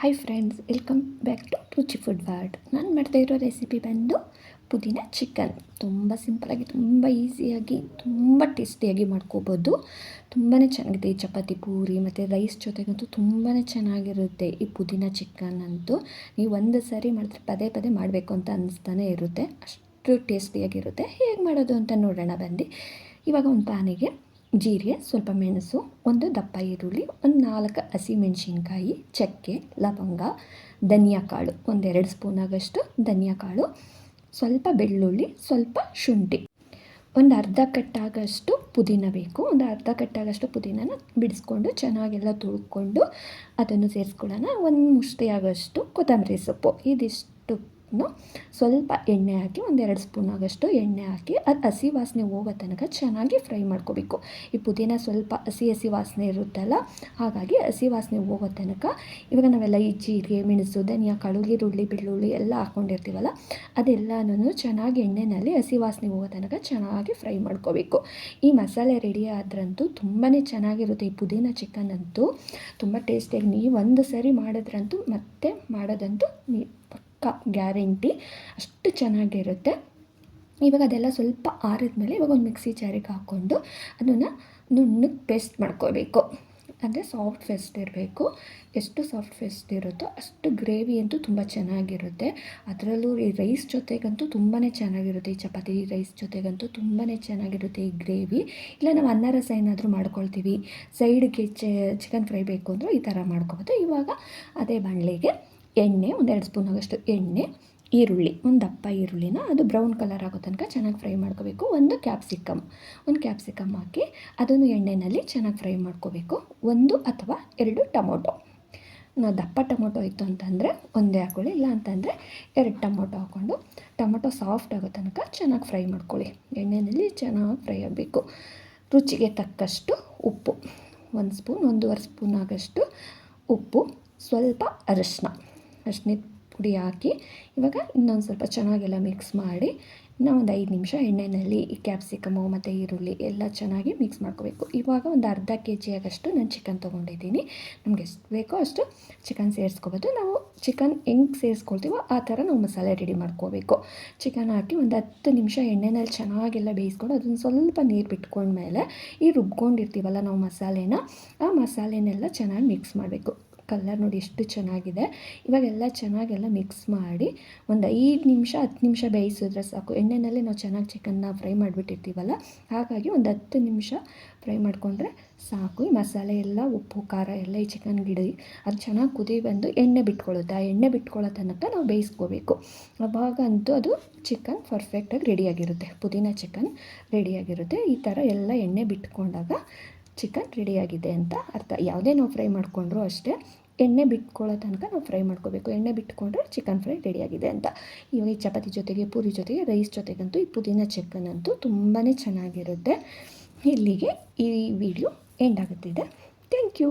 Hi friends welcome back to Ruchi food world ನಾನು ಮಾಡ್ತಾ ಇರೋ ರೆಸಿಪಿ ಬಂದು ಪುದೀನ ಚಿಕನ್ ತುಂಬ ಸಿಂಪಲಾಗಿ ತುಂಬ ಈಸಿಯಾಗಿ ತುಂಬ ಟೇಸ್ಟಿಯಾಗಿ ಮಾಡ್ಕೋಬೋದು. ತುಂಬಾ ಚೆನ್ನಾಗಿದೆ ಈ ಚಪಾತಿ ಪೂರಿ ಮತ್ತು ರೈಸ್ ಜೊತೆಗಂತೂ ತುಂಬಾ ಚೆನ್ನಾಗಿರುತ್ತೆ ಈ ಪುದೀನ ಚಿಕನ್ ಅಂತೂ. ನೀವು ಒಂದು ಸಾರಿ ಮಾಡಿದ್ರೆ ಪದೇ ಪದೇ ಮಾಡಬೇಕು ಅಂತ ಅನ್ನಿಸ್ತಾನೆ ಇರುತ್ತೆ. ಅಷ್ಟು ಟೇಸ್ಟಿಯಾಗಿರುತ್ತೆ ಹೇಗೆ ಮಾಡೋದು ಅಂತ ನೋಡೋಣ ಬಂದು ಇವಾಗ ಒಂದು ಪಾನಿಗೆ ಜೀರಿಗೆ, ಸ್ವಲ್ಪ ಮೆಣಸು, ಒಂದು ದಪ್ಪ ಈರುಳ್ಳಿ, ಒಂದು ನಾಲ್ಕು ಹಸಿಮೆಣಸಿನ್ಕಾಯಿ ಚಕ್ಕೆ, ಲವಂಗ, ಧನಿಯಾ ಕಾಳು, ಒಂದೆರಡು ಸ್ಪೂನ್ ಆಗಷ್ಟು ಧನಿಯಾ ಕಾಳು, ಸ್ವಲ್ಪ ಬೆಳ್ಳುಳ್ಳಿ, ಸ್ವಲ್ಪ ಶುಂಠಿ. ಒಂದು ಅರ್ಧ ಕಟ್ಟಾಗಷ್ಟು ಪುದೀನ ಬೇಕು. ಒಂದು ಅರ್ಧ ಕಟ್ಟಾಗಷ್ಟು ಪುದೀನನ ಬಿಡಿಸ್ಕೊಂಡು ಚೆನ್ನಾಗೆಲ್ಲ ತುಳ್ಕೊಂಡು ಅದನ್ನು ಸೇರಿಸ್ಕೊಳ್ಳೋಣ. ಒಂದು ಮುಷ್ಟಿ ಆಗೋಷ್ಟು ಕೊತ್ತಂಬರಿ ಸೊಪ್ಪು. ಇದಿಷ್ಟು ಸ್ವಲ್ಪ ಎಣ್ಣೆ ಹಾಕಿ ಒಂದೆರಡು ಸ್ಪೂನ್ ಆಗಷ್ಟು ಎಣ್ಣೆ ಹಾಕಿ ಅದು ಹಸಿ ವಾಸನೆ ಹೋಗೋ ತನಕ ಚೆನ್ನಾಗಿ ಫ್ರೈ ಮಾಡ್ಕೋಬೇಕು. ಈ ಪುದೀನ ಸ್ವಲ್ಪ ಹಸಿ ಹಸಿ ವಾಸನೆ ಇರುತ್ತಲ್ಲ, ಹಾಗಾಗಿ ಹಸಿ ವಾಸನೆ ಹೋಗೋ ತನಕ ಇವಾಗ ನಾವೆಲ್ಲ ಈ ಜೀರಿಗೆ, ಮೆಣಸು, ಧನಿಯಾ ಕಾಳು ಈರುಳ್ಳಿ, ಬೆಳ್ಳುಳ್ಳಿ ಎಲ್ಲ ಹಾಕ್ಕೊಂಡಿರ್ತೀವಲ್ಲ ಅದೆಲ್ಲನೂ ಚೆನ್ನಾಗಿ ಎಣ್ಣೆಯಲ್ಲಿ ಹಸಿ ವಾಸನೆ ಹೋಗೋ ತನಕ ಚೆನ್ನಾಗಿ ಫ್ರೈ ಮಾಡ್ಕೋಬೇಕು. ಈ ಮಸಾಲೆ ರೆಡಿ ಆದ್ರಂತೂ ತುಂಬಾ ಚೆನ್ನಾಗಿರುತ್ತೆ ಈ ಪುದೀನ ಚಿಕನ್ ಅಂತೂ. ತುಂಬ ಟೇಸ್ಟಿಯಾಗಿ ನೀವು ಒಂದು ಸರಿ ಮಾಡಿದ್ರಂತೂ ಮತ್ತೆ ಮಾಡೋದಂತೂ ನೀವು ಪಕ್ಕ ಗ್ಯಾರಂಟಿ ಅಷ್ಟು ಚೆನ್ನಾಗಿರುತ್ತೆ. ಇವಾಗ ಅದೆಲ್ಲ ಸ್ವಲ್ಪ ಆರಿದ ಮೇಲೆ ಇವಾಗ ಒಂದು ಮಿಕ್ಸಿ ಚಾರಿಗೆ ಹಾಕ್ಕೊಂಡು ಅದನ್ನು ನುಣ್ಣಗೆ ಪೇಸ್ಟ್ ಮಾಡ್ಕೋಬೇಕು. ಅಂದರೆ ಸಾಫ್ಟ್ ಫೆಸ್ಟ್ ಇರಬೇಕು. ಎಷ್ಟು ಸಾಫ್ಟ್ ಫೆಸ್ಟ್ ಇರುತ್ತೋ ಅಷ್ಟು ಗ್ರೇವಿ ಅಂತೂ ತುಂಬ ಚೆನ್ನಾಗಿರುತ್ತೆ. ಅದರಲ್ಲೂ ಈ ರೈಸ್ ಜೊತೆಗಂತೂ ತುಂಬಾ ಚೆನ್ನಾಗಿರುತ್ತೆ. ಈ ಚಪಾತಿ ರೈಸ್ ಜೊತೆಗಂತೂ ತುಂಬಾ ಚೆನ್ನಾಗಿರುತ್ತೆ ಈ ಗ್ರೇವಿ. ಇಲ್ಲ ನಾವು ಅನ್ನ ರಸ ಏನಾದರೂ ಮಾಡ್ಕೊಳ್ತೀವಿ. ಸೈಡ್ಗೆ ಚಿಕನ್ ಫ್ರೈ ಬೇಕು ಅಂದರೂ ಈ ಥರ ಮಾಡ್ಕೊಬೋದು. ಇವಾಗ ಅದೇ ಬಾಣಲೆಗೆ ಎಣ್ಣೆ, ಒಂದೆರಡು ಸ್ಪೂನ್ ಆಗೋಷ್ಟು ಎಣ್ಣೆ, ಈರುಳ್ಳಿ, ಒಂದು ದಪ್ಪ ಈರುಳ್ಳಿನ ಅದು ಬ್ರೌನ್ ಕಲರ್ ಆಗೋ ತನಕ ಚೆನ್ನಾಗಿ ಫ್ರೈ ಮಾಡ್ಕೋಬೇಕು. ಒಂದು ಕ್ಯಾಪ್ಸಿಕಮ್ ಒಂದು ಕ್ಯಾಪ್ಸಿಕಮ್ ಹಾಕಿ ಅದನ್ನು ಎಣ್ಣೆಯಲ್ಲಿ ಚೆನ್ನಾಗಿ ಫ್ರೈ ಮಾಡ್ಕೋಬೇಕು. ಒಂದು ಅಥವಾ ಎರಡು ಟೊಮೊಟೊ. ನಾವು ದಪ್ಪ ಟೊಮೊಟೊ ಇತ್ತು ಅಂತಂದರೆ ಒಂದೇ ಹಾಕೊಳ್ಳಿ, ಇಲ್ಲ ಅಂತಂದರೆ ಎರಡು ಟೊಮೊಟೊ ಹಾಕ್ಕೊಂಡು ಟೊಮೊಟೊ ಸಾಫ್ಟ್ ಆಗೋ ತನಕ ಚೆನ್ನಾಗಿ ಫ್ರೈ ಮಾಡ್ಕೊಳ್ಳಿ. ಎಣ್ಣೆಯಲ್ಲಿ ಚೆನ್ನಾಗಿ ಫ್ರೈ ಆಗಬೇಕು. ರುಚಿಗೆ ತಕ್ಕಷ್ಟು ಉಪ್ಪು. ಒಂದು ಸ್ಪೂನ್, ಒಂದೂವರೆ ಸ್ಪೂನ್ ಆಗಷ್ಟು ಉಪ್ಪು. ಸ್ವಲ್ಪ ಅರಶಿನ. ಅರ್ಶಿನದ ಪುಡಿ ಹಾಕಿ ಇವಾಗ ಇನ್ನೊಂದು ಸ್ವಲ್ಪ ಚೆನ್ನಾಗೆಲ್ಲ ಮಿಕ್ಸ್ ಮಾಡಿ ಇನ್ನೂ ಒಂದು ಐದು ನಿಮಿಷ ಎಣ್ಣೆಯಲ್ಲಿ ಈ ಕ್ಯಾಪ್ಸಿಕಮು ಮತ್ತು ಈರುಳ್ಳಿ ಎಲ್ಲ ಚೆನ್ನಾಗಿ ಮಿಕ್ಸ್ ಮಾಡ್ಕೋಬೇಕು. ಇವಾಗ ಒಂದು ಅರ್ಧ ಕೆ ಜಿ ಆಗಷ್ಟು ನಾನು ಚಿಕನ್ ತೊಗೊಂಡಿದ್ದೀನಿ. ನಮ್ಗೆ ಎಷ್ಟು ಬೇಕೋ ಅಷ್ಟು ಚಿಕನ್ ಸೇರಿಸ್ಕೋಬೋದು. ನಾವು ಚಿಕನ್ ಹೆಂಗೆ ಸೇರಿಸ್ಕೊಳ್ತೀವೋ ಆ ಥರ ನಾವು ಮಸಾಲೆ ರೆಡಿ ಮಾಡ್ಕೋಬೇಕು. ಚಿಕನ್ ಹಾಕಿ ಒಂದು ಹತ್ತು ನಿಮಿಷ ಎಣ್ಣೆನಲ್ಲಿ ಚೆನ್ನಾಗೆಲ್ಲ ಬೇಯಿಸ್ಕೊಂಡು ಅದನ್ನು ಸ್ವಲ್ಪ ನೀರು ಬಿಟ್ಕೊಂಡ್ಮೇಲೆ ಈ ರುಬ್ಕೊಂಡಿರ್ತೀವಲ್ಲ ನಾವು ಮಸಾಲೆನ, ಆ ಮಸಾಲೆನೆಲ್ಲ ಚೆನ್ನಾಗಿ ಮಿಕ್ಸ್ ಮಾಡಬೇಕು. ಕಲರ್ ನೋಡಿ ಎಷ್ಟು ಚೆನ್ನಾಗಿದೆ. ಇವಾಗೆಲ್ಲ ಚೆನ್ನಾಗೆಲ್ಲ ಮಿಕ್ಸ್ ಮಾಡಿ ಒಂದು ಐದು ನಿಮಿಷ, ಹತ್ತು ನಿಮಿಷ ಬೇಯಿಸಿದ್ರೆ ಸಾಕು. ಎಣ್ಣೆನಲ್ಲಿ ನಾವು ಚೆನ್ನಾಗಿ ಚಿಕನ್ನ ಫ್ರೈ ಮಾಡಿಬಿಟ್ಟಿರ್ತೀವಲ್ಲ, ಹಾಗಾಗಿ ಒಂದು ಹತ್ತು ನಿಮಿಷ ಫ್ರೈ ಮಾಡಿಕೊಂಡ್ರೆ ಸಾಕು. ಈ ಮಸಾಲೆ ಎಲ್ಲ, ಉಪ್ಪು, ಖಾರ ಎಲ್ಲ ಈ ಚಿಕನ್ ಗಿಡ ಅದು ಚೆನ್ನಾಗಿ ಕುದಿ ಬಂದು ಎಣ್ಣೆ ಬಿಟ್ಕೊಳ್ಳುತ್ತೆ. ಆ ಎಣ್ಣೆ ಬಿಟ್ಕೊಳ್ಳೋ ತನಕ ನಾವು ಬೇಯಿಸ್ಕೋಬೇಕು. ಅವಾಗಂತೂ ಅದು ಚಿಕನ್ ಪರ್ಫೆಕ್ಟಾಗಿ ರೆಡಿಯಾಗಿರುತ್ತೆ ಪುದೀನ ಚಿಕನ್ ರೆಡಿಯಾಗಿರುತ್ತೆ ಈ ಥರ ಎಲ್ಲ ಎಣ್ಣೆ ಬಿಟ್ಕೊಂಡಾಗ ಚಿಕನ್ ರೆಡಿಯಾಗಿದೆ ಅಂತ ಅರ್ಥ. ಯಾವುದೇ ನಾವು ಫ್ರೈ ಮಾಡಿಕೊಂಡ್ರೂ ಅಷ್ಟೇ. ಎಣ್ಣೆ ಬಿಟ್ಕೊಳ್ಳೋ ತನಕ ನಾವು ಫ್ರೈ ಮಾಡ್ಕೋಬೇಕು. ಎಣ್ಣೆ ಬಿಟ್ಕೊಂಡ್ರೆ ಚಿಕನ್ ಫ್ರೈ ರೆಡಿಯಾಗಿದೆ ಅಂತ. ಇವಾಗ ಈ ಚಪಾತಿ ಜೊತೆಗೆ, ಪೂರಿ ಜೊತೆಗೆ, ರೈಸ್ ಜೊತೆಗಂತೂ ಈ ಪುದೀನ ಚಿಕನ್ ಅಂತೂ ತುಂಬಾ ಚೆನ್ನಾಗಿರುತ್ತೆ. ಇಲ್ಲಿಗೆ ಈ ವಿಡಿಯೋ ಎಂಡ್ ಆಗುತ್ತಿದೆ. Thank you.